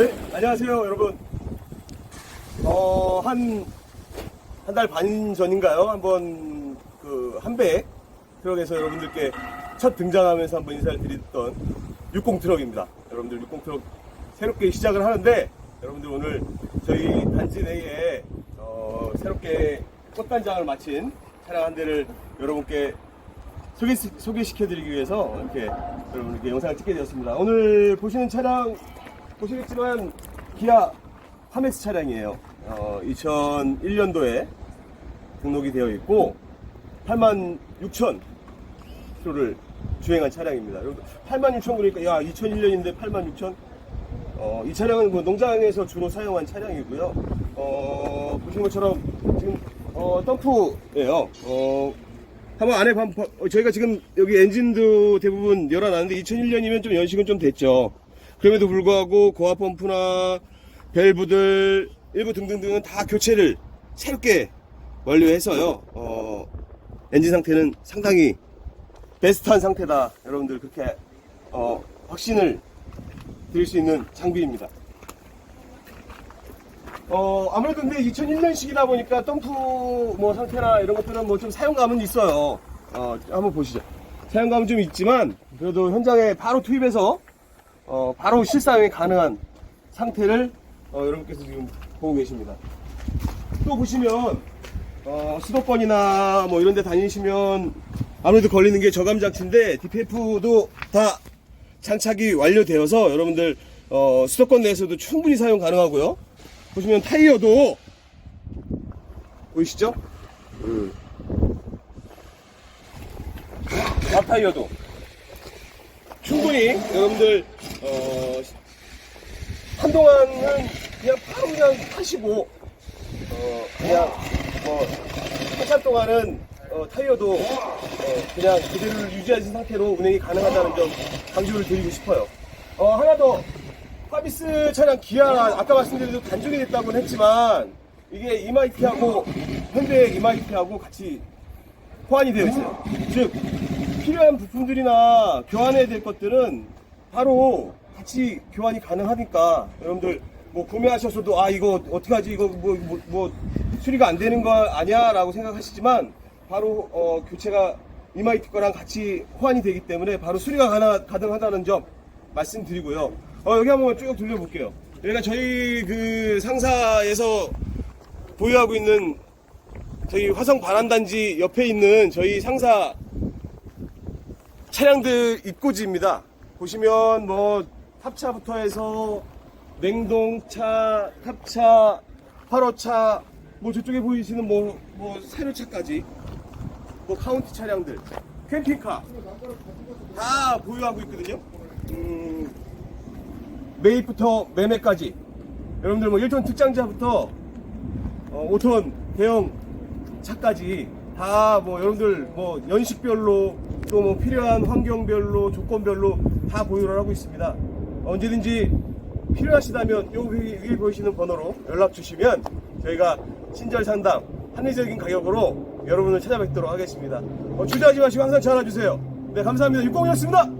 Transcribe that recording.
네, 안녕하세요, 여러분. 어, 한, 한 달 반 전인가요? 한번, 그, 한배 트럭에서 여러분들께 첫 등장하면서 한번 인사를 드렸던 60 트럭입니다. 여러분들 60 트럭 새롭게 시작을 하는데, 여러분들 오늘 저희 단지 내에, 어, 새롭게 꽃단장을 마친 차량 한 대를 여러분께 소개, 소개시켜드리기 위해서 이렇게 여러분께 영상을 찍게 되었습니다. 오늘 보시는 차량 보시겠지만 기아 파메스 차량이에요. 어, 2001년도에 등록이 되어 있고 8만 6천 킬로를 주행한 차량입니다. 8만 6천 그러니까 야 2001년인데 8만 6천 어, 이 차량은 그 농장에서 주로 사용한 차량이고요. 어, 보신 것처럼 지금 어, 덤프예요. 어, 한번 안에 봐, 봐- 어, 저희가 지금 여기 엔진도 대부분 열어놨는데 2001년이면 좀 연식은 좀 됐죠. 그럼에도 불구하고 고압 펌프나 밸브들 일부 등등등은 다 교체를 새롭게 완료해서요. 어, 엔진 상태는 상당히 베스트한 상태다. 여러분들 그렇게 어, 확신을 드릴 수 있는 장비입니다. 어, 아무래도 근데 2001년식이다 보니까 덤프 뭐 상태나 이런 것들은 뭐 좀 사용감은 있어요. 어, 한번 보시죠. 사용감은 좀 있지만, 그래도 현장에 바로 투입해서, 어, 바로 실사용이 가능한 상태를, 어, 여러분께서 지금 보고 계십니다. 또 보시면, 어, 수도권이나 뭐 이런 데 다니시면 아무래도 걸리는 게 저감 장치인데, DPF도 다 장착이 완료되어서 여러분들, 어, 수도권 내에서도 충분히 사용 가능하고요. 보시면 타이어도 보이시죠? 음. 앞 타이어도 충분히 여러분들 어, 한동안은 그냥 바로 그냥 타시고 어, 그냥 뭐 한참 동안은 어, 타이어도 어, 그냥 그대로 유지하신 상태로 운행이 가능하다는 점 강조를 드리고 싶어요. 어, 하나 더 파비스 차량 기아 아까 말씀드린 단종이 됐다고는 했지만 이게 이마이티하고 현대의 이마이티하고 같이 호환이 되어 있어요. 즉 필요한 부품들이나 교환해야 될 것들은 바로 같이 교환이 가능하니까 여러분들 뭐 구매하셨어도 아 이거 어떻게 하지 이거 뭐, 뭐, 뭐 수리가 안 되는 거 아니야라고 생각하시지만 바로 어, 교체가 이마이티 거랑 같이 호환이 되기 때문에 바로 수리가 가능, 가능하다는 점 말씀드리고요. 어, 여기 한번 쭉 돌려볼게요. 여기가 저희 그 상사에서 보유하고 있는 저희 화성 반환단지 옆에 있는 저희 상사 차량들 입고지입니다. 보시면 뭐 탑차부터 해서 냉동차, 탑차, 8호차, 뭐 저쪽에 보이시는 뭐, 뭐 사료차까지 뭐 카운티 차량들, 캠핑카 다 보유하고 있거든요. 음, 매입부터 매매까지 여러분들 뭐 1톤 특장자부터 어, 5톤 대형 차까지 다 뭐 여러분들 뭐 연식별로 또 뭐 필요한 환경별로 조건별로 다 보유를 하고 있습니다. 언제든지 필요하시다면 요 위에, 보이시는 번호로 연락 주시면 저희가 친절 상담 합리적인 가격으로 여러분을 찾아뵙도록 하겠습니다. 어, 주저하지 마시고 항상 전화 주세요. 네 감사합니다. 육공이었습니다.